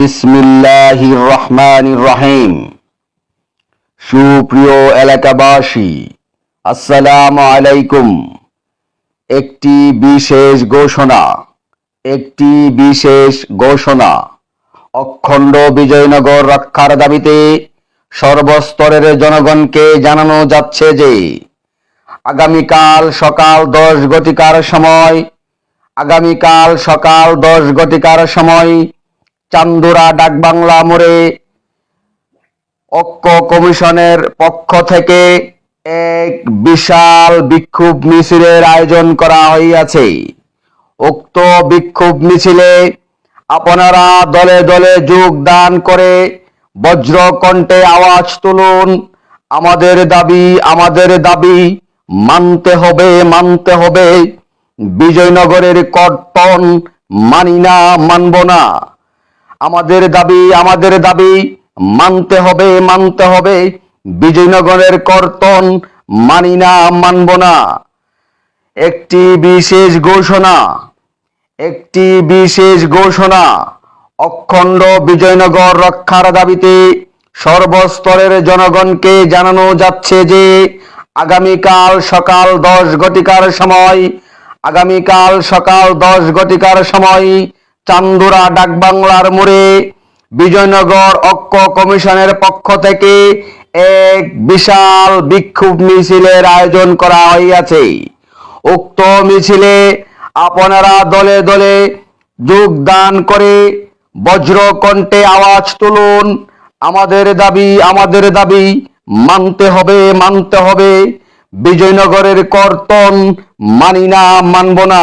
বিসমিল্লাহির রহমানির রহিম। সুপ্রিয় এলাকাবাসী, আসসালামু আলাইকুম। একটি বিশেষ ঘোষণা, একটি বিশেষ ঘোষণা। অখণ্ড বিজয়নগর রক্ষার দাবিতে সর্বস্তরের জনগণকে জানানো যাচ্ছে যে, আগামীকাল সকাল দশ ঘটিকার সময়, আগামীকাল সকাল দশ ঘটিকার সময় চান্দুরা, ডাকবাংলা মোড়ে ঐক্য কমিশনের পক্ষ থেকে এক বিশাল বিক্ষোভ মিছিলের আয়োজন করা হইয়াছে। উক্ত বিক্ষোভ মিছিলে আপনারা দলে দলে যোগদান করে বজ্রকণ্ঠে আওয়াজ তুলুন। আমাদের দাবি আমাদের দাবি মানতে হবে মানতে হবে। বিজয়নগরের কর্তন মানি না, মানব না। আমাদের দাবি আমাদের দাবি, মানতে হবে মানতে হবে। বিজয়নগরের কর্তন মানি না, মানব না। একটি বিশেষ ঘোষণা, একটি বিশেষ ঘোষণা, অখণ্ড বিজয়নগর রক্ষার দাবিতে সর্বস্তরের জনগণকে জানানো যাচ্ছে যে, আগামীকাল সকাল দশ ঘটিকার সময়, আগামীকাল সকাল দশ ঘটিকার সময় চান্দুরা ডাকবাংলার মোড়ে বিজয়নগর ঐক্য কমিশনের পক্ষ থেকে এক বিশাল বিক্ষোভ মিছিলের আয়োজন করা হইয়াছে। উক্ত মিছিলে আপনারা দলে দলে যোগদান করে বজ্রকণ্ঠে আওয়াজ তুলুন। আমাদের দাবি আমাদের দাবি, মানতে হবে মানতে হবে। বিজয়নগরের কর্তন মানি না, মানব না।